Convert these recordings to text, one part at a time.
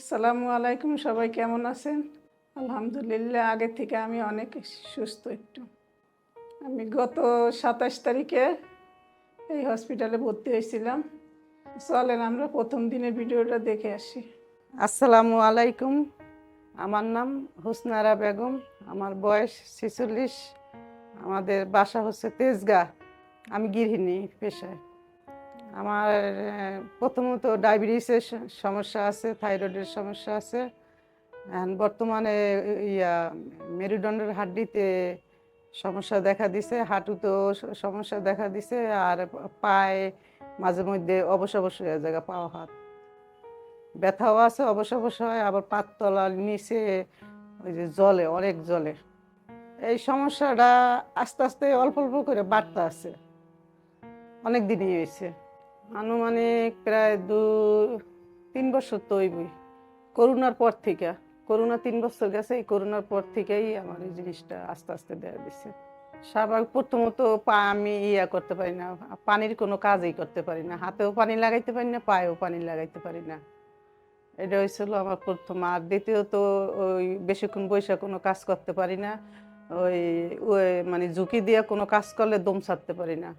আসসালামু আলাইকুম, সবাই কেমন আছেন? আলহামদুলিল্লাহ, আগে থেকে আমি অনেক সুস্থ একটু। আমি গত সাতাশ তারিখে এই হসপিটালে ভর্তি হয়েছিলাম। চলেন, আমরা প্রথম দিনের ভিডিওটা দেখে আসি। আসসালামু আলাইকুম, আমার নাম হুসনারা বেগম, আমার বয়স ছেচল্লিশ, আমাদের বাসা হচ্ছে তেজগা। আমি গৃহিণী পেশায়। আমার প্রথমত ডায়াবেটিসের সমস্যা আছে, থাইরয়েডের সমস্যা আছে বর্তমানে ইয়া, মেরুদণ্ডের হাড্ডিতে সমস্যা দেখা দিছে, হাঁটুতেও সমস্যা দেখা দিছে, আর পায়ে মাঝে মধ্যে অবশ অবশ হয়ে জায়গা পাওয়া হাত। ব্যথাও আছে অবশ অবশ হয়, আবার পাততলার নিচে ওই যে জলে, অনেক জলে। এই সমস্যাটা আস্তে আস্তে অল্প অল্প করে বাড়তে আছে। অনেক দিনই হয়েছে। আনুমানিক প্রায় দু, তিন বছর তো হইবই। করোনার পর থেকে, করোনা তিন বছর গেছে, এই করোনার পর থেকেই আমার এই জিনিসটা আস্তে আস্তে দেয়া দিছে। স্বাভাবিক, প্রথমত পা আমি ইয়া করতে পারি না, পানির কোনো কাজই করতে পারি না। হাতেও পানি লাগাইতে পারি না, পায়েও পানি লাগাইতে পারি না। এটা হয়েছিল আমার প্রথম। আর দ্বিতীয়ত, ওই বেশিক্ষণ বৈশা কোনো কাজ করতে পারি না। ওই ওই মানে ঝুঁকি দিয়ে কোনো কাজ করলে দম ছাড়তে পারি না।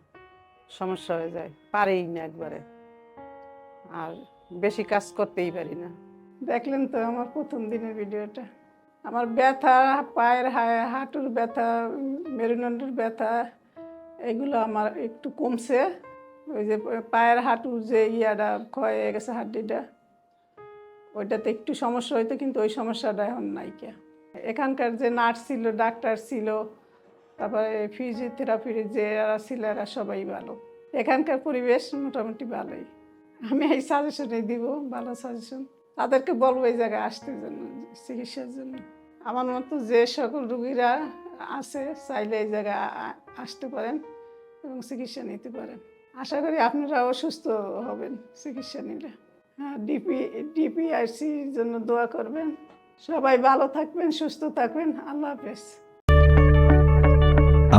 সমস্যা হয়ে যায়, পারেই না একবারে। আর বেশি কাজ করতেই পারি না। দেখলেন তো আমার প্রথম দিনের ভিডিওটা। আমার ব্যথা, পায়ের হাঁটুর ব্যথা, মেরুদণ্ডের ব্যথা, এগুলো আমার একটু কমছে। ওই যে পায়ের হাঁটুর যে ইয়াটা ক্ষয় হয়ে গেছে হাড্ডিটা, ওইটাতে একটু সমস্যা হইতো, কিন্তু ওই সমস্যাটা এখন নাইকা এখানকার যে নার্স ছিল, ডাক্তার ছিল তারপরে ফিজিওথেরাপির যে এরা ছিল, এরা সবাই ভালো। এখানকার পরিবেশ মোটামুটি ভালোই। আমি এই সাজেশনই দিব, ভালো সাজেশন তাদেরকে বলব এই জায়গায় আসতে জন্য চিকিৎসার জন্য। আমার মতো যে সকল রুগীরা আছে, চাইলে এই জায়গায় আসতে পারেন এবং চিকিৎসা নিতে পারেন। আশা করি আপনারাও সুস্থ হবেন চিকিৎসা নিলে। হ্যাঁ ডিপি ডিপিআরসির জন্য দোয়া করবেন। সবাই ভালো থাকবেন, সুস্থ থাকবেন। আল্লাহ হাফেজ।